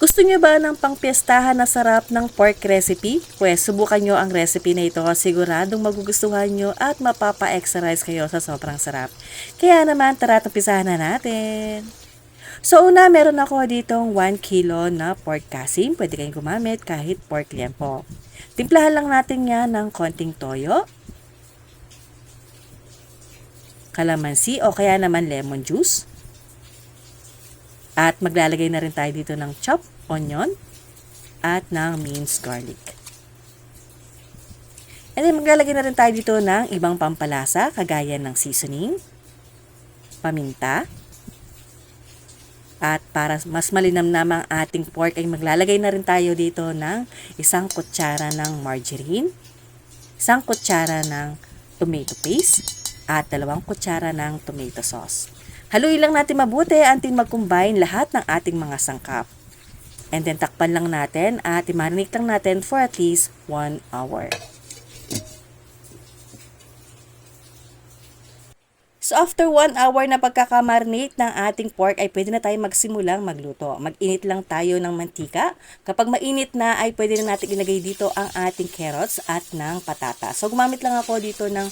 Gusto nyo ba ng pangpiestahan na sarap ng pork recipe? Pwes, subukan nyo ang recipe na ito. Siguradong magugustuhan nyo at mapapa-exercise kayo sa sobrang sarap. Kaya naman, tara tampisahan na natin. So una, meron ako ditong 1 kilo na pork kasim. Pwede kayong gumamit kahit pork liempo. Timplahan lang natin yan ng konting toyo, kalamansi o kaya naman lemon juice. At maglalagay na rin tayo dito ng chopped onion at ng minced garlic. And then maglalagay na rin tayo dito ng ibang pampalasa kagaya ng seasoning, paminta, at para mas malinamnam ang ating pork ay maglalagay na rin tayo dito ng isang kutsara ng margarine, isang kutsara ng tomato paste, at dalawang kutsara ng tomato sauce. Haluin lang natin mabuti until mag-combine lahat ng ating mga sangkap. And then takpan lang natin at i-marinate lang natin for at least 1 hour. So after 1 hour na pagkakamarinate ng ating pork ay pwede na tayo magsimulang magluto. Mag-init lang tayo ng mantika. Kapag mainit na ay pwede na natin ilagay dito ang ating carrots at ng patatas. So gumamit lang ako dito ng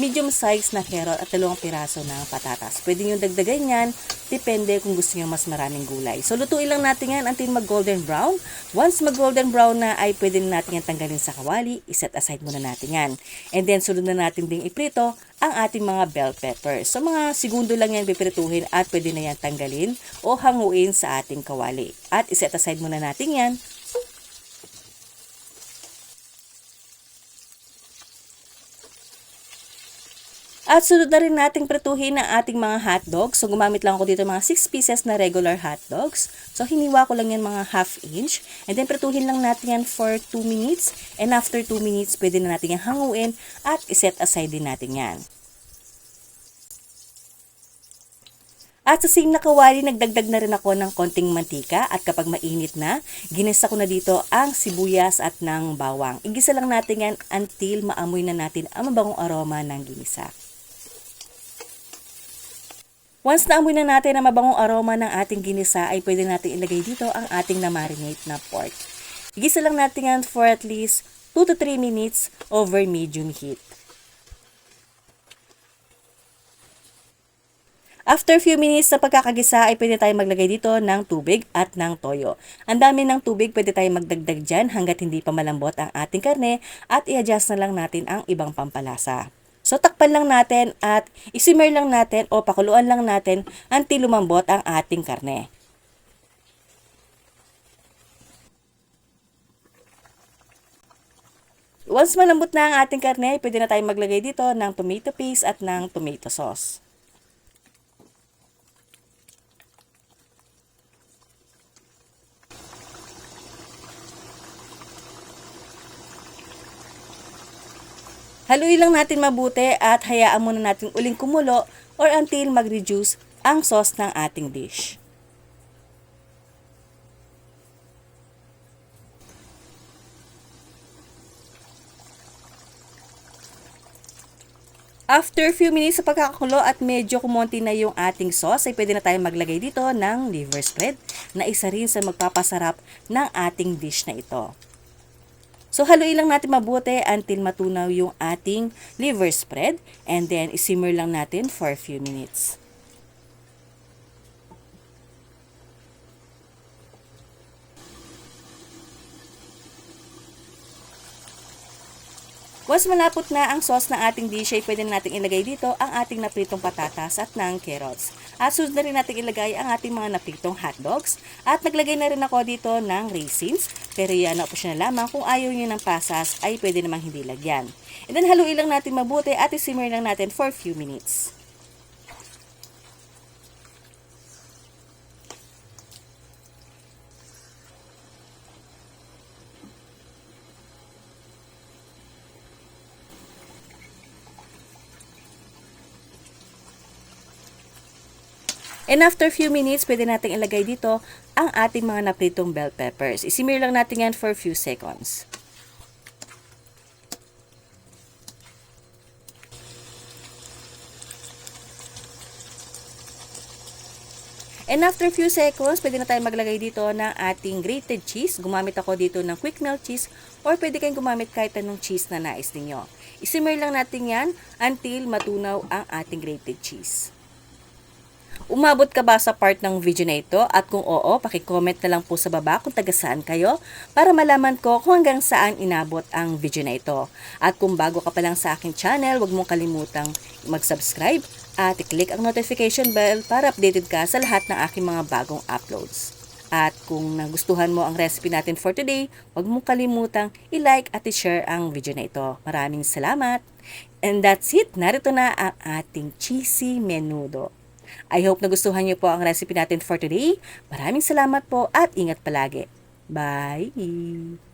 medium size na carrot at dalawang piraso ng patatas. Pwede nyo dagdagan yan, depende kung gusto nyo mas maraming gulay. So lutuin lang natin yan until mag golden brown. Once mag golden brown na ay pwede na natin yan tanggalin sa kawali, iset aside muna natin yan. And then sunod na natin ding iprito ang ating mga bell peppers. So mga segundo lang yan pipirituhin at pwede na yan tanggalin o hanguin sa ating kawali. At iset aside muna natin yan At sunod na rin nating pretuhin ang ating mga hotdogs. So gumamit lang ako dito mga 6 pieces na regular hotdogs. So hiniwa ko lang yan mga half inch. And then pretuhin lang natin yan for 2 minutes. And after 2 minutes, pwede na natin yan hanguin at iset aside din natin yan. At sa same na kawali, nagdagdag na rin ako ng konting mantika at kapag mainit na, ginisa ko na dito ang sibuyas at ng bawang. Igisa lang natin yan until maamoy na natin ang mabangong aroma ng ginisa. Once naamoy na natin ang mabangong aroma ng ating ginisa, ay pwede natin ilagay dito ang ating na-marinate na pork. Igisa lang natin yan for at least 2 to 3 minutes over medium heat. After few minutes na pagkakagisa ay pwede tayo maglagay dito ng tubig at ng toyo. Ang dami ng tubig pwede tayo magdagdag dyan hanggat hindi pa malambot ang ating karne at i-adjust na lang natin ang ibang pampalasa. So takpan lang natin at isimmer lang natin o pakuluan lang natin until lumambot ang ating karne. Once malambot na ang ating karne, pwede na tayong maglagay dito ng tomato paste at ng tomato sauce. Haluin lang natin mabuti at hayaan muna natin uling kumulo or until mag-reduce ang sauce ng ating dish. After few minutes sa pagkakakulo at medyo kumonti na yung ating sauce, ay pwede na tayong maglagay dito ng liver spread na isa rin sa magpapasarap ng ating dish na ito. So, haluin lang natin mabuti until matunaw yung ating liver spread and then isimmer lang natin for a few minutes. Once malapot na ang sauce ng ating dish, ay pwede na natin ilagay dito ang ating napritong patatas at ng carrots. At sunod na rin natin ilagay ang ating mga napritong hotdogs. At naglagay na rin ako dito ng raisins. Pero yan na option na lamang. Kung ayaw nyo ng pasas, ay pwede namang hindi lagyan. And then haluin lang natin mabuti at isimmer lang natin for few minutes. And after few minutes, pwede natin ilagay dito ang ating mga napritong bell peppers. Isimir lang natin yan for a few seconds. And after few seconds, pwede na tayo maglagay dito ng ating grated cheese. Gumamit ako dito ng quick melt cheese or pwede kayong gumamit kahit anong cheese na nais ninyo. Isimmer lang natin yan until matunaw ang ating grated cheese. Umabot ka ba sa part ng video na ito? At kung oo, pakicomment na lang po sa baba kung taga saan kayo para malaman ko kung hanggang saan inabot ang video na ito. At kung bago ka pa lang sa aking channel, huwag mong kalimutang mag-subscribe at i-click ang notification bell para updated ka sa lahat ng aking mga bagong uploads. At kung nagustuhan mo ang recipe natin for today, huwag mong kalimutang i-like at i-share ang video na ito. Maraming salamat! And that's it! Narito na ang ating cheesy menudo. I hope nagustuhan niyo po ang recipe natin for today. Maraming salamat po at ingat palagi. Bye!